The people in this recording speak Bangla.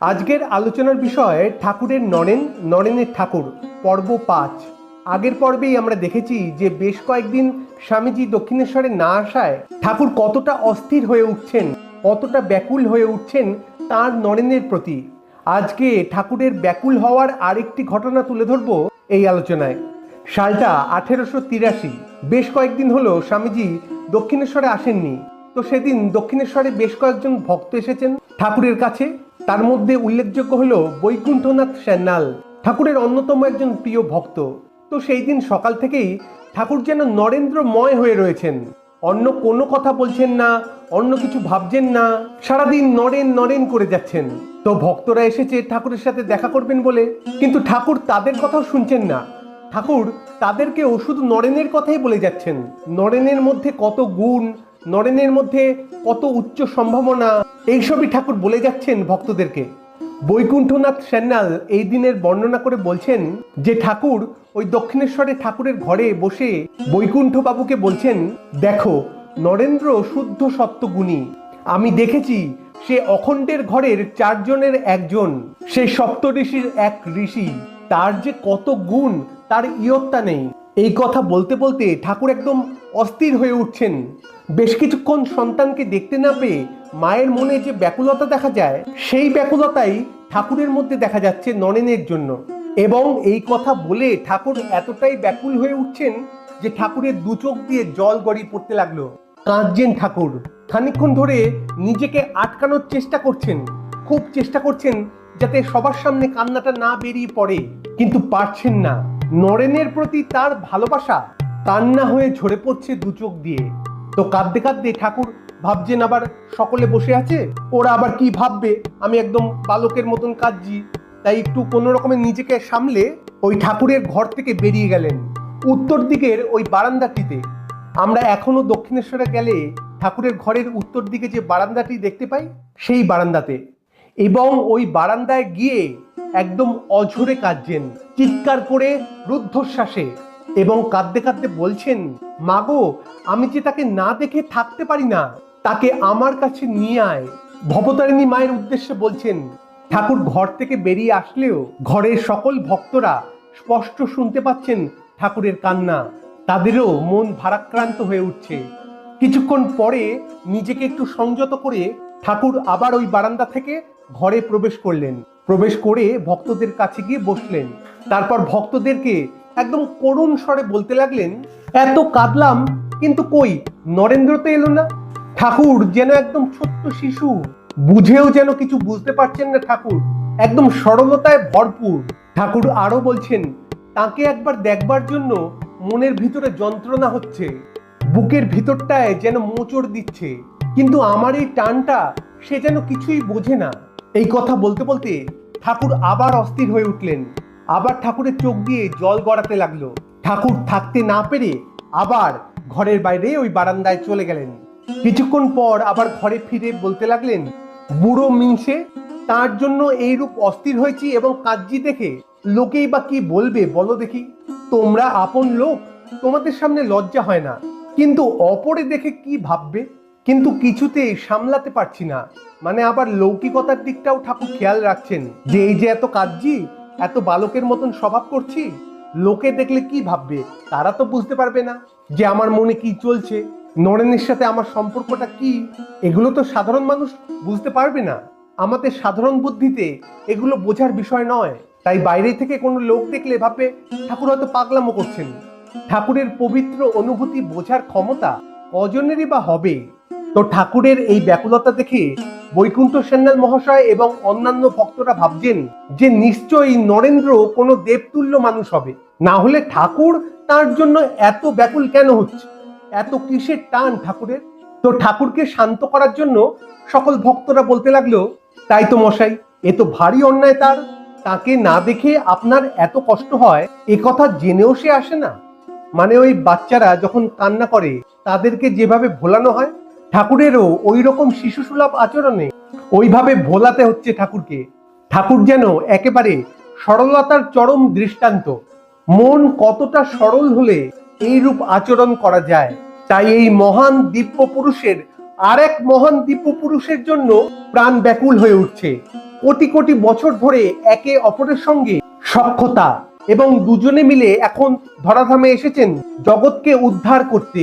আজকের আলোচনার বিষয় ঠাকুরের নরেন নরেনের ঠাকুর, পর্ব পাঁচ। আগের পর্বেই আমরা দেখেছি যে বেশ কয়েকদিন স্বামীজি দক্ষিণেশ্বরে না আসায় ঠাকুর কতটা অস্থির হয়ে উঠছেন, কতটা ব্যাকুল হয়ে উঠছেন তার নরেনের প্রতি। আজকে ঠাকুরের ব্যাকুল হওয়ার আরেকটি ঘটনা তুলে ধরবো এই আলোচনায়। সালটা আঠেরোশো তিরাশি। বেশ কয়েকদিন হলো স্বামীজি দক্ষিণেশ্বরে আসেননি। তো সেদিন দক্ষিণেশ্বরে বেশ কয়েকজন ভক্ত এসেছেন ঠাকুরের কাছে। তার মধ্যে উল্লেখযোগ্য হল বৈকুণ্ঠনাথ সান্যাল ঠাকুরের অন্যতম একজন প্রিয় ভক্ত। তো সেই দিন সকাল থেকেই ঠাকুর যেন নরেন্দ্রময় হয়ে রয়েছেন। অন্য কোনো কথা বলছেন না, অন্য কিছু ভাবছেন না, সারাদিন নরেন নরেন করে যাচ্ছেন। তো ভক্তরা এসেছে ঠাকুরের সাথে দেখা করবেন বলে। কিন্তু ঠাকুর তাদের কথাও শুনছেন না। ঠাকুর তাদেরকেও শুধু নরেনের কথাই বলে যাচ্ছেন। নরেনের মধ্যে কত গুণ নরেনের মধ্যে কত উচ্চ সম্ভাবনা। এইসবই ঠাকুর বলে যাচ্ছেন ভক্তদেরকে। বৈকুণ্ঠনাথ সান্যাল এই দিনের বর্ণনা করে বলছেন যে ঠাকুর ওই দক্ষিণেশ্বরে ঠাকুরের ঘরে বসে বৈকুণ্ঠ বাবুকে বলছেন, দেখো, নরেন্দ্র শুদ্ধ সত্যগুণী। আমি দেখেছি সে অখণ্ডের ঘরের চারজনের একজন। সে সপ্ত ঋষির এক ঋষি। তার যে কত গুণ, তার ইয়ত্তা নেই। এই কথা বলতে বলতে ঠাকুর একদম অস্থির হয়ে উঠছেন। বেশ কিছুক্ষণ সন্তানকে দেখতে না পেয়ে মায়ের মনে যে ব্যাকুলতা দেখা যায়, সেই ব্যাকুলতাই ঠাকুরের মধ্যে দেখা যাচ্ছে নরেনের জন্য। এবং এই কথা বলে ঠাকুর এতটাই ব্যাকুল হয়ে উঠছেন যে ঠাকুরের দু চোখ দিয়ে জল গড়িয়ে পড়তে লাগল। কাঁদছেন ঠাকুর। খানিকক্ষণ ধরে নিজেকে আটকানোর চেষ্টা করছেন। খুব চেষ্টা করছেন যাতে সবার সামনে কান্নাটা না বেরিয়ে পড়ে। কিন্তু পারছেন না। নরেনের প্রতি তার ভালোবাসা কান্না হয়ে ঝরে পড়ছে দু চোখ দিয়ে। তো কাঁদতে কাঁদতে ঠাকুর ভাবছেন আবার সকলে বসে আছে? ওরা আবার কি ভাববে? আমি একদম বালকের মতন কাঁদছি। তাই একটু কোনো রকমের নিজেকে সামলে ওই ঠাকুরের ঘর থেকে বেরিয়ে গেলেন উত্তর দিকের ওই বারান্দাটিতে। আমরা এখনও দক্ষিণেশ্বরে গেলে ঠাকুরের ঘরের উত্তর দিকে যে বারান্দাটি দেখতে পাই, সেই বারান্দাতে। এবং ওই বারান্দায় গিয়ে একদম অঝরে কাঁদছেন। চিৎকার করে রুদ্ধশ্বাসে এবং কাঁদতে কাঁদতে বলছেন, মাগো, আমি যে তাকে না দেখে থাকতে পারি না, তাকে আমার কাছে নিয়ে আয়। ভবতারিণী মায়ের উদ্দেশ্যে বলছেন, ঠাকুর ঘর থেকে বেরিয়ে আসলেও ঘরের সকল ভক্তরা স্পষ্ট শুনতে পাচ্ছেন ঠাকুরের কান্না। তাদেরও মন ভারাক্রান্ত হয়ে উঠছে। কিছুক্ষণ পরে নিজেকে একটু সংযত করে ঠাকুর আবার ওই বারান্দা থেকে ঘরে প্রবেশ করলেন। প্রবেশ করে ভক্তদের কাছে গিয়ে বসলেন। তারপর ভক্তদেরকে একদম করুণ স্বরে বলতে লাগলেন, এত কাঁদলাম, কিন্তু কই? নরেন্দ্র তো এলো না। ঠাকুর যেন একদম ছোট্ট শিশু। বুঝেও যেন কিছু বুঝতে পারছেন না ঠাকুর। একদম সরলতায় ভরপুর। ঠাকুর আরও বলছেন, তাকে একবার দেখবার জন্য মনের ভিতরে যন্ত্রণা হচ্ছে। বুকের ভিতরটায় যেন মোচড় দিচ্ছে। কিন্তু আমার এই টানটা সে যেন কিছুই বোঝে না। এই কথা বলতে বলতে ঠাকুর আবার অস্থির হয়ে উঠলেন। আবার ঠাকুরের চোখ দিয়ে জল গড়াতে লাগল। ঠাকুর থাকতে না পেরে আবার ঘরের বাইরে ওই বারান্দায় চলে গেলেন। কিছুক্ষণ পর আবার ঘরে ফিরে বলতে লাগলেন, বুড়ো মিংসে, তার জন্য এইরূপ অস্থির হয়েছি এবং কাজ্জি দেখে। লোকেই বা কি বলবে বলো দেখি। তোমরা আপন লোক, তোমাদের সামনে লজ্জা হয় না। কিন্তু অপরে দেখে কি ভাববে? কিন্তু কিছুতেই সামলাতে পারছি না। মানে আবার লৌকিকতার দিকটাও ঠাকুর খেয়াল রাখছেন যে এই যে এত কাজজি এত বালকের মতন স্বভাব করছি, লোকে দেখলে কি ভাববে? তারা তো বুঝতে পারবে না যে আমার মনে কি চলছে। নরেনের সাথে আমার সম্পর্কটা কি? এগুলো তো সাধারণ মানুষ বুঝতে পারবে না। আমাদের সাধারণ বুদ্ধিতে এগুলো বোঝার বিষয় নয়। তাই বাইরে থেকে কোনো লোক দেখলে ভাববে, ঠাকুর হয়তো পাগলামো করছেন। ঠাকুরের পবিত্র অনুভূতি বোঝার ক্ষমতা কজনেরই বা হবে? তো ঠাকুরের এই ব্যাকুলতা দেখে বৈকুণ্ঠ সেন্নাল মহাশয় এবং অন্যান্য ভক্তরা ভাবছেন যে নিশ্চয়ই নরেন্দ্র কোনো দেবতুল্য মানুষ হবে। না হলে ঠাকুর তার জন্য এত ব্যাকুল কেন হচ্ছে? এত কিসের টান ঠাকুরের? তো ঠাকুরকে শান্ত করার জন্য সকল ভক্তরা বলতে লাগল, তাই তো মশাই, এ তো ভারী অন্যায় তার। তাকে না দেখে আপনার এত কষ্ট হয়, এ কথা জেনেও সে আসে না। মানে ওই বাচ্চারা যখন কান্না করে, তাদেরকে যেভাবে ভোলানো হয় ঠাকুরেরও ওই রকম শিশু সুলভ আচরণে ওইভাবে ভোলাতে হচ্ছে ঠাকুরকে। ঠাকুর যেন একেবারে সরলতার চরম দৃষ্টান্ত। মন কতটা সরল হলে এইরূপ আচরণ করা যায়? তাই এই মহান দিব্য পুরুষের আরেক মহান দিব্য পুরুষের জন্য প্রাণ ব্যাকুল হয়ে উঠছে। কোটি কোটি বছর ধরে একে অপরের সঙ্গে সক্ষতা এবং দুজনে মিলে এখন ধরাধামে এসেছেন জগৎকে উদ্ধার করতে।